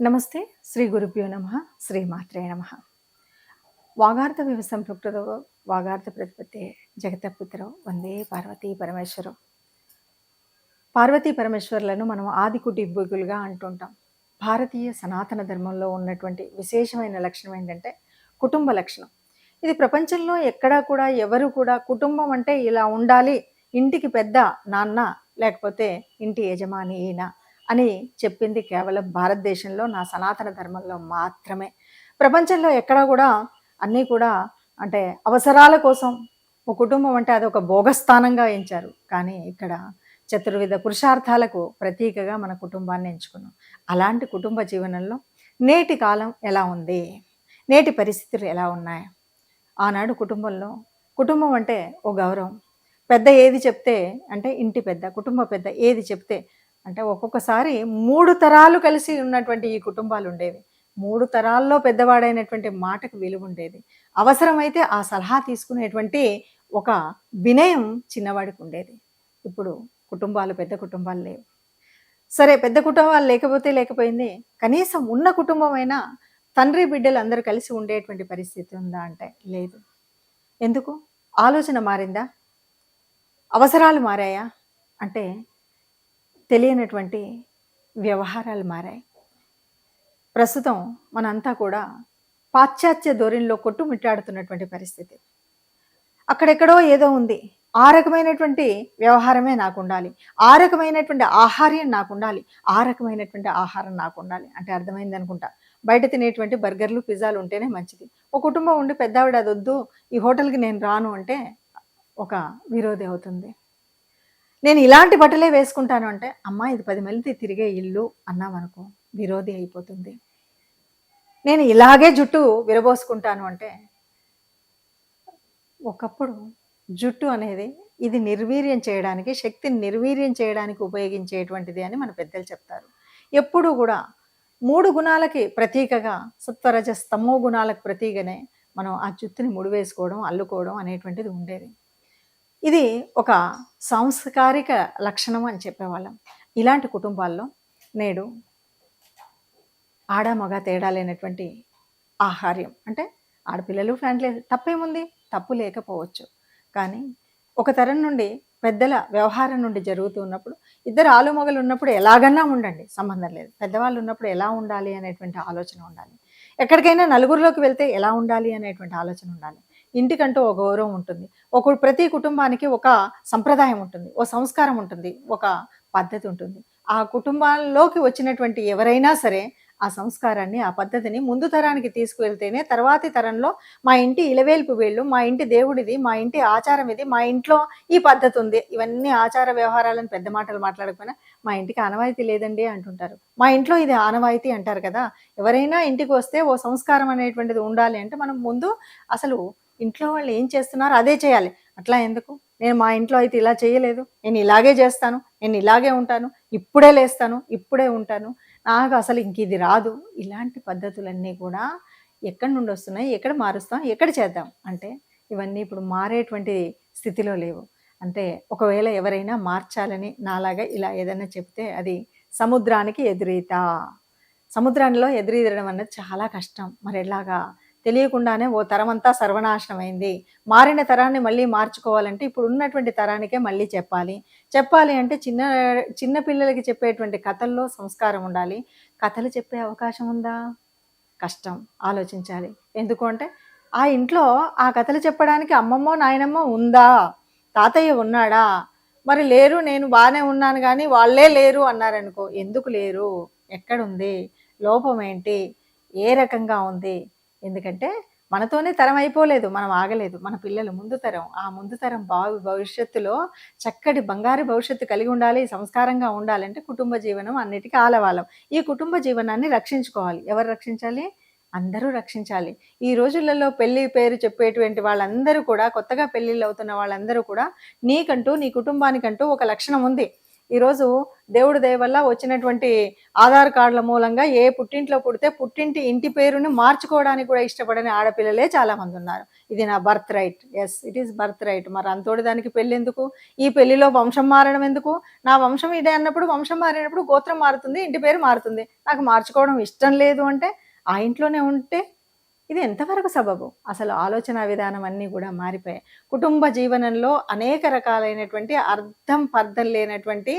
నమస్తే శ్రీ గురుభ్యో నమ శ్రీ మాత్రే నమ. వాగార్థ వివ సంపృక్తదో వాగార్థ ప్రతిపత్తే జగతపుత్రో వందే పార్వతీ పరమేశ్వరం. పార్వతీ పరమేశ్వరులను మనం ఆది కుటుంబీకులుగా అంటుంటాం. భారతీయ సనాతన ధర్మంలో ఉన్నటువంటి విశేషమైన లక్షణం ఏంటంటే కుటుంబ లక్షణం. ఇది ప్రపంచంలో ఎక్కడా కూడా ఎవరు కూడా కుటుంబం అంటే ఇలా ఉండాలి ఇంటికి పెద్ద నాన్న లేకపోతే ఇంటి యజమాని ఈయన అని చెప్పింది కేవలం భారతదేశంలో నా సనాతన ధర్మంలో మాత్రమే. ప్రపంచంలో ఎక్కడా కూడా అన్నీ కూడా అంటే అవసరాల కోసం ఒక కుటుంబం అంటే అది ఒక భోగస్థానంగా ఎంచారు. కానీ ఇక్కడ చతుర్విధ పురుషార్థాలకు ప్రతీకగా మన కుటుంబాన్ని ఎంచుకున్నాం. అలాంటి కుటుంబ జీవనంలో నేటి కాలం ఎలా ఉంది? నేటి పరిస్థితులు ఎలా ఉన్నాయి? ఆనాడు కుటుంబంలో కుటుంబం అంటే ఓ గౌరవం. పెద్ద ఏది చెప్తే అంటే ఇంటి పెద్ద కుటుంబ పెద్ద ఏది చెప్తే అంటే ఒక్కొక్కసారి మూడు తరాలు కలిసి ఉన్నటువంటి ఈ కుటుంబాలు ఉండేవి. మూడు తరాల్లో పెద్దవాడైనటువంటి మాటకు విలువ ఉండేది. అవసరమైతే ఆ సలహా తీసుకునేటువంటి ఒక వినయం చిన్నవాడికి ఉండేది. ఇప్పుడు కుటుంబాలు పెద్ద కుటుంబాలు లేవు. సరే పెద్ద కుటుంబాలు లేకపోతే లేకపోయింది. కనీసం ఉన్న కుటుంబమైనా తండ్రి బిడ్డలు అందరూ కలిసి ఉండేటువంటి పరిస్థితి ఉందా అంటే లేదు. ఎందుకు? ఆలోచన మారిందా? అవసరాలు మారాయా? అంటే తెలియనటువంటి వ్యవహారాలు మారాయి. ప్రస్తుతం మనంతా కూడా పాశ్చాత్య ధోరణిలో కొట్టుమిట్టాడుతున్నటువంటి పరిస్థితి. అక్కడెక్కడో ఏదో ఉంది. ఆ రకమైనటువంటి వ్యవహారమే నాకు ఉండాలి ఆ రకమైనటువంటి ఆహార్యం నాకు ఉండాలి ఆ రకమైనటువంటి ఆహారం నాకు ఉండాలి అంటే అర్థమైంది అనుకుంటా. బయట తినేటువంటి బర్గర్లు పిజ్జాలు ఉంటేనే మంచిది. ఒక కుటుంబం ఉండి పెద్దావిడ అది వద్దు ఈ హోటల్కి నేను రాను అంటే ఒక విరోధి అవుతుంది. నేను ఇలాంటి బట్టలే వేసుకుంటాను అంటే అమ్మా ఇది పది మంది తిరిగే ఇల్లు అన్నామనుకో విరోధి అయిపోతుంది. నేను ఇలాగే జుట్టు విరబోసుకుంటాను అంటే ఒకప్పుడు జుట్టు అనేది ఇది నిర్వీర్యం చేయడానికి శక్తిని నిర్వీర్యం చేయడానికి ఉపయోగించేటువంటిది అని మన పెద్దలు చెప్తారు. ఎప్పుడూ కూడా మూడు గుణాలకి ప్రతీకగా సత్వరజ స్తమో గుణాలకు ప్రతీకనే మనం ఆ జుత్తుని ముడివేసుకోవడం అల్లుకోవడం అనేటువంటిది ఉండేది. ఇది ఒక సాంస్కారిక లక్షణం అని చెప్పేవాళ్ళం. ఇలాంటి కుటుంబాల్లో నేడు ఆడ మగ తేడా లేనటువంటి ఆహార్యం. అంటే ఆడపిల్లలు ఫ్యాన్లే తప్పేముంది? తప్పు లేకపోవచ్చు. కానీ ఒక తరం నుండి పెద్దల వ్యవహారం నుండి జరుగుతూ ఉన్నప్పుడు ఇద్దరు ఆలుమొగలు ఉన్నప్పుడు ఎలాగన్నా ఉండండి సంబంధం లేదు. పెద్దవాళ్ళు ఉన్నప్పుడు ఎలా ఉండాలి అనేటువంటి ఆలోచన ఉండాలి. ఎక్కడికైనా నలుగురిలోకి వెళ్తే ఎలా ఉండాలి అనేటువంటి ఆలోచన ఉండాలి. ఇంటికంటూ ఒక గౌరవం ఉంటుంది. ఒక ప్రతి కుటుంబానికి ఒక సంప్రదాయం ఉంటుంది. ఓ సంస్కారం ఉంటుంది. ఒక పద్ధతి ఉంటుంది. ఆ కుటుంబాల్లోకి వచ్చినటువంటి ఎవరైనా సరే ఆ సంస్కారాన్ని ఆ పద్ధతిని ముందు తరానికి తీసుకువెళ్తేనే తర్వాతి తరంలో మా ఇంటి ఇలవేల్పు వేళ్ళు మా ఇంటి దేవుడిది మా ఇంటి ఆచారం ఇది మా ఇంట్లో ఈ పద్ధతి ఉంది. ఇవన్నీ ఆచార వ్యవహారాలను పెద్ద మాటలు మాట్లాడకపోయినా మా ఇంటికి ఆనవాయితీ లేదండి అంటుంటారు. మా ఇంట్లో ఇది ఆనవాయితీ అంటారు కదా! ఎవరైనా ఇంటికి వస్తే ఓ సంస్కారం అనేటువంటిది ఉండాలి అంటే మనం ముందు అసలు ఇంట్లో వాళ్ళు ఏం చేస్తున్నారు అదే చేయాలి. అట్లా ఎందుకు? నేను మా ఇంట్లో అయితే ఇలా చేయలేదు. నేను ఇలాగే చేస్తాను. నేను ఇలాగే ఉంటాను. ఇప్పుడే లేస్తాను. ఇప్పుడే ఉంటాను. నాకు అసలు ఇంక ఇది రాదు. ఇలాంటి పద్ధతులన్నీ కూడా ఎక్కడి నుండి వస్తున్నాయి? ఎక్కడ మారుస్తాం? ఎక్కడ చేద్దాం? అంటే ఇవన్నీ ఇప్పుడు మారేటువంటి స్థితిలో లేవు. అంటే ఒకవేళ ఎవరైనా మార్చాలని నాలాగా ఇలా ఏదైనా చెప్తే అది సముద్రానికి ఎదురీత. సముద్రంలో ఎదురీదడం అన్నది చాలా కష్టం. మరి ఎలాగా తెలియకుండానే ఓ తరమంతా సర్వనాశనమైంది. మారిన తరాన్ని మళ్ళీ మార్చుకోవాలంటే ఇప్పుడు ఉన్నటువంటి తరానికే మళ్ళీ చెప్పాలి. చెప్పాలి అంటే చిన్న చిన్న పిల్లలకి చెప్పేటువంటి కథల్లో సంస్కారం ఉండాలి. కథలు చెప్పే అవకాశం ఉందా? కష్టం. ఆలోచించాలి. ఎందుకు అంటే ఆ ఇంట్లో ఆ కథలు చెప్పడానికి అమ్మమ్మో నాయనమ్మో ఉందా? తాతయ్య ఉన్నాడా? మరి లేరు నేను బాగానే ఉన్నాను కానీ వాళ్ళే లేరు అన్నారనుకో ఎందుకు లేరు? ఎక్కడుంది? లోపం ఏంటి ఏ రకంగా ఉంది? ఎందుకంటే మనతోనే తరం అయిపోలేదు మనం ఆగలేదు. మన పిల్లలు ముందు తరం. ఆ ముందు తరం బాగు భవిష్యత్తులో చక్కటి బంగారు భవిష్యత్తు కలిగి ఉండాలి సంస్కారంగా ఉండాలంటే కుటుంబ జీవనం అన్నిటికీ ఆలవాలం. ఈ కుటుంబ జీవనాన్ని రక్షించుకోవాలి. ఎవరు రక్షించాలి? అందరూ రక్షించాలి. ఈ రోజులలో పెళ్ళి పేరు చెప్పేటువంటి వాళ్ళందరూ కూడా కొత్తగా పెళ్ళిళ్ళు అవుతున్న వాళ్ళందరూ కూడా నీకంటూ నీ కుటుంబానికంటూ ఒక లక్షణం ఉంది. ఈరోజు దేవుడి దయ వల్ల వచ్చినటువంటి ఆధార్ కార్డుల మూలంగా ఏ పుట్టింట్లో పుడితే పుట్టింటి ఇంటి పేరుని మార్చుకోవడానికి కూడా ఇష్టపడని ఆడపిల్లలే చాలామంది ఉన్నారు. ఇది నా birth right. Yes it is birth right. మరి అంతోటి దానికి పెళ్ళి ఎందుకు? ఈ పెళ్ళిలో వంశం మారడం ఎందుకు? నా వంశం ఇదే అన్నప్పుడు వంశం మారినప్పుడు గోత్రం మారుతుంది ఇంటి పేరు మారుతుంది. నాకు మార్చుకోవడం ఇష్టం లేదు అంటే ఆ ఇంట్లోనే ఉంటే ఇది ఎంతవరకు సబబు? అసలు ఆలోచన విధానం అన్నీ కూడా మారిపోయాయి. కుటుంబ జీవనంలో అనేక రకాలైనటువంటి అర్థం పర్థం లేనటువంటి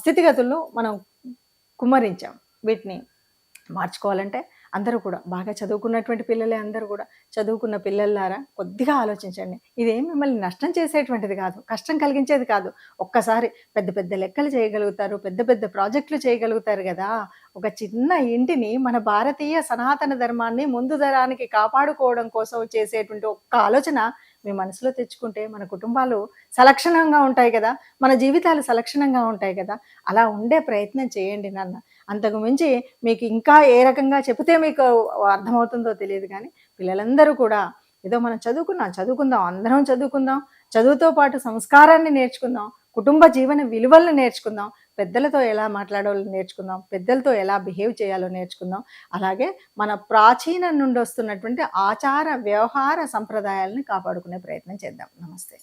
స్థితిగతులు మనం కుమ్మరించాం. వీటిని మార్చుకోవాలంటే అందరూ కూడా బాగా చదువుకున్నటువంటి పిల్లలే అందరూ కూడా చదువుకున్న పిల్లలారా కొద్దిగా ఆలోచించండి. ఇదేం మిమ్మల్ని నష్టం చేసేటువంటిది కాదు కష్టం కలిగించేది కాదు. ఒక్కసారి పెద్ద పెద్ద లెక్కలు చేయగలుగుతారు పెద్ద పెద్ద ప్రాజెక్టులు చేయగలుగుతారు కదా. ఒక చిన్న ఇంటిని మన భారతీయ సనాతన ధర్మాన్ని ముందు తరానికి కాపాడుకోవడం కోసం చేసేటువంటి ఒక్క ఆలోచన మీ మనసులో తెచ్చుకుంటే మన కుటుంబాలు సలక్షణంగా ఉంటాయి కదా. మన జీవితాలు సలక్షణంగా ఉంటాయి కదా. అలా ఉండే ప్రయత్నం చేయండి నాన్న. అంతకు మించి మీకు ఇంకా ఏ రకంగా చెబితే మీకు అర్థమవుతుందో తెలియదు కానీ పిల్లలందరూ కూడా ఏదో మనం చదువుకున్నాం చదువుకుందాం అందరం చదువుకుందాం చదువుతో పాటు సంస్కారాన్ని నేర్చుకుందాం కుటుంబ జీవన విలువలను నేర్చుకుందాం పెద్దలతో ఎలా మాట్లాడాలో నేర్చుకుందాం పెద్దలతో ఎలా బిహేవ్ చేయాలో నేర్చుకుందాం. అలాగే మన ప్రాచీన నుండి వస్తున్నటువంటి ఆచార వ్యవహార సంప్రదాయాలను కాపాడుకునే ప్రయత్నం చేద్దాం. నమస్తే.